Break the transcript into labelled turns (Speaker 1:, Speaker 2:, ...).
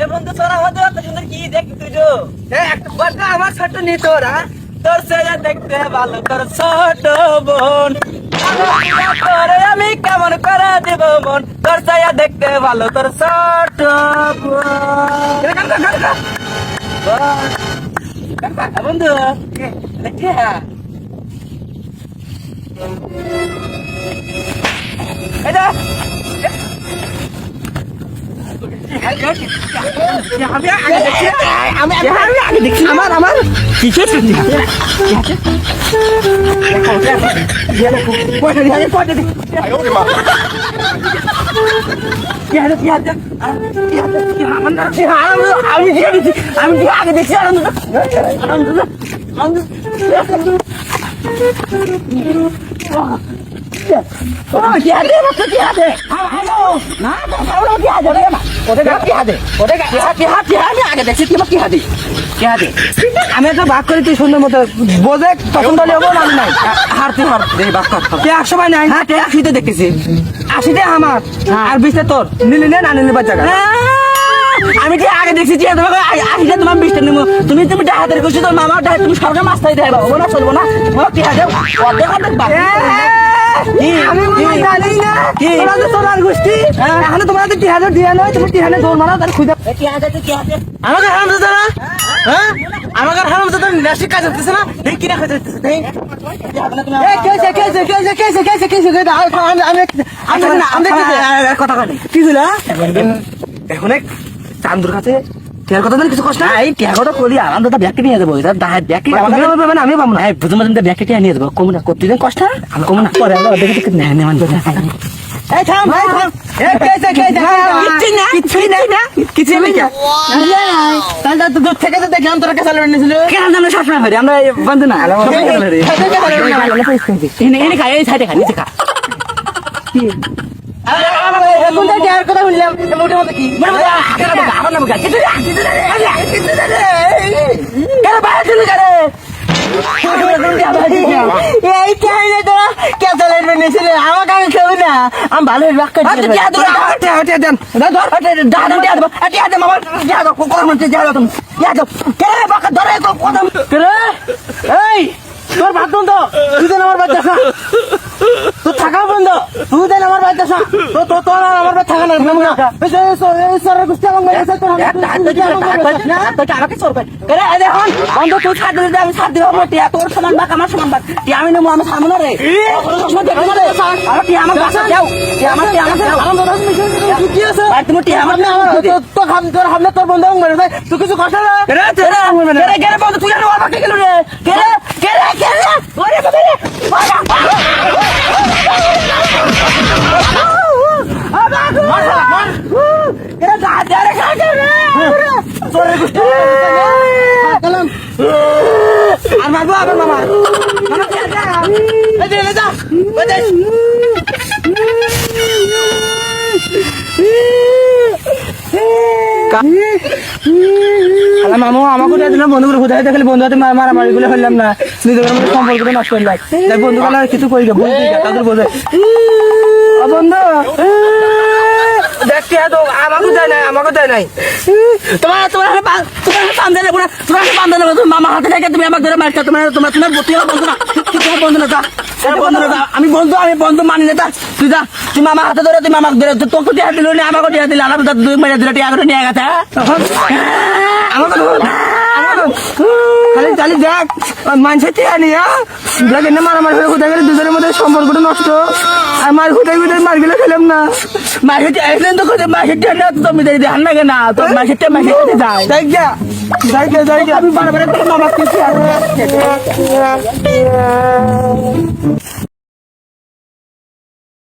Speaker 1: এ বন্ধু তোরা হতো এত সুন্দর কি দেখি তুই একটা কথা আমার ছোট নি তোরা। তোর সে দেখতে ভালো তোর ছোট বোন। তোরে আমি কেমন করে দেব মন? তোর সে দেখতে ভালো তোর ছোট বোন। বন্ধু। দেখি এটা আমার আমার কিসের আমি আগে দেখছি আনন্দ আনন্দ আনন্দ আমি
Speaker 2: একটা ভাগ করি তুই সুন্দর মতো বোঝে পছন্দ হলে হব না নাই
Speaker 1: হার তুই হার দে বাস
Speaker 2: কে একশো নাই
Speaker 1: হ্যাঁ আশিতে দেখতেছি
Speaker 2: আশিটা আমার আর বিশটা তোর নিলি নে না নিলি বাচ্চা
Speaker 1: আমি কি আগে দেখছি যে তোমাকে তোমার বিশটা নিব তুমি তুমি ডাহাতের করছ তোর মামা ডাহাত তুমি সরকার মাস্তাই দেয় বাবা না চলবো না তোমার বাকি কি?
Speaker 2: আমি
Speaker 1: কি?
Speaker 2: জানি না
Speaker 1: কি?
Speaker 2: তোরা তো তোলার গোষ্ঠী এখন তোমার টিহাজে দিয়ে নয় তুমি টিহানে দৌড় মারা তার খুঁজে
Speaker 1: কি হাতে কি হাতে
Speaker 2: আমাকে হারাম দাদা না হ্যাঁ আমাকে হারাম দাদা নেশি কাজ হতেছে না
Speaker 1: দেখ কি রাখা যাচ্ছে দেখ
Speaker 2: কেসে কেসে কেসে কেসে কেসে কেসে কেসে আমি আমি আমি আমি
Speaker 1: কথা কানে
Speaker 2: কি ছিল
Speaker 1: এখন এক চান্দুর কাছে টিয়ার কথা কিছু কষ্ট এই টিয়ার কথা করি আরাম দাদা ব্যাগকে নিয়ে যাব। এটা দাহাত ব্যাগকে
Speaker 2: তুমি পাবে না আমি পাবো না
Speaker 1: হ্যাঁ বুঝতে পারছেন ব্যাগকে টিয়া নিয়ে যাব। কম না করতে দিন কষ্ট আমি কম না পরে আমরা দেখে দেখে। নেয় নেওয়ান
Speaker 2: এই থাম এই থাম। এই
Speaker 1: কিছু কেন আমরা সবসময় ভাই আমরা বন্ধু না সবসময় খেলে রে এনে এনে খাই এই সাইডে খাই নিচে খা
Speaker 2: এখন থেকে আর কথা বললাম মোটে মতো কি
Speaker 1: আমার নাম কিছু কিছু
Speaker 2: এই কাহিনী তো কেসে লেবেন নিছিল আমাকে আমি না আমি ভালো তোর ভাত বন্ধ তুই আমার বাচ্চা তোর থাকা বন্ধ তুই দেন আমার বাচ্চা খা তো তো তোর আর আমার বাচ্চা থাকা না না এই সরের গুষ্টি আমার মেরেছে তোর
Speaker 1: আমাকে চোর করে এখন বন্ধ তুই ছাড় দিলে আমি ছাড় দিব টিয়া তোর সমান বাক আমার সমান বাক টিয়া আমি নেব আমি সামনে রে আর টিয়া আমার বাসা যাও টিয়া আমার টিয়া আমার
Speaker 2: কি আছে
Speaker 1: আর তুমি টিয়া আমার
Speaker 2: আমার তো খাম তোর হামলে তোর বন্ধ মেরেছে তুই কিছু কষ্ট না
Speaker 1: কেরে কেরে কেরে কেরে তুই আর আমাকে গেল
Speaker 2: মারবো আবার মামা। মামা যা আলা মামু আমাকে দিয়ে দিলাম বন্ধু হুদাই দেখলে বন্ধু হাতে মারামারি গুলো হইলাম না। নিজেদের মধ্যে সম্পর্কটা নষ্ট করলাম তাই বন্ধু কিছু করি না বলছি তাদের বোঝে ও বন্ধু। দেখতে তো আমাকে দেয় নাই, আমাকে দেয় নাই।
Speaker 1: তোমার তোমার তোমার বান্ধে নেব না তোমার বান্ধে নেব তুমি মামা হাতে থেকে তুমি আমাকে ধরে মারছো। তোমার তোমার তোমার তুই আমার বন্ধু না তোমার বন্ধু না বন্ধু না আমি বন্ধু আমি বন্ধু, মানি না তুই যা। তুই মামা হাতে ধরে তুই ধরে তোকে টিয়া দিল না, আমাকে টিয়া দিল। তো দুই দিলে টিয়া করে নিয়ে গেছে হ্যাঁ?
Speaker 2: খালি চালি দেখ। মানুষের টিয়া নিয়ে মারামারি হয়ে কোথায় গেলে দুজনের মধ্যে সম্পর্কটা নষ্ট। আর মার কোথায় কোথায় মার গেলে খেলাম না।
Speaker 1: মাসের আইসলেন তো কোথায় টিয়া না তো তুমি দেরি দেখান লাগে না। তোর মাসের টিয়া যাও
Speaker 2: যাই গিয়া যাই গিয়া যাই গিয়া।
Speaker 1: আমি বারবার তোর মামাকে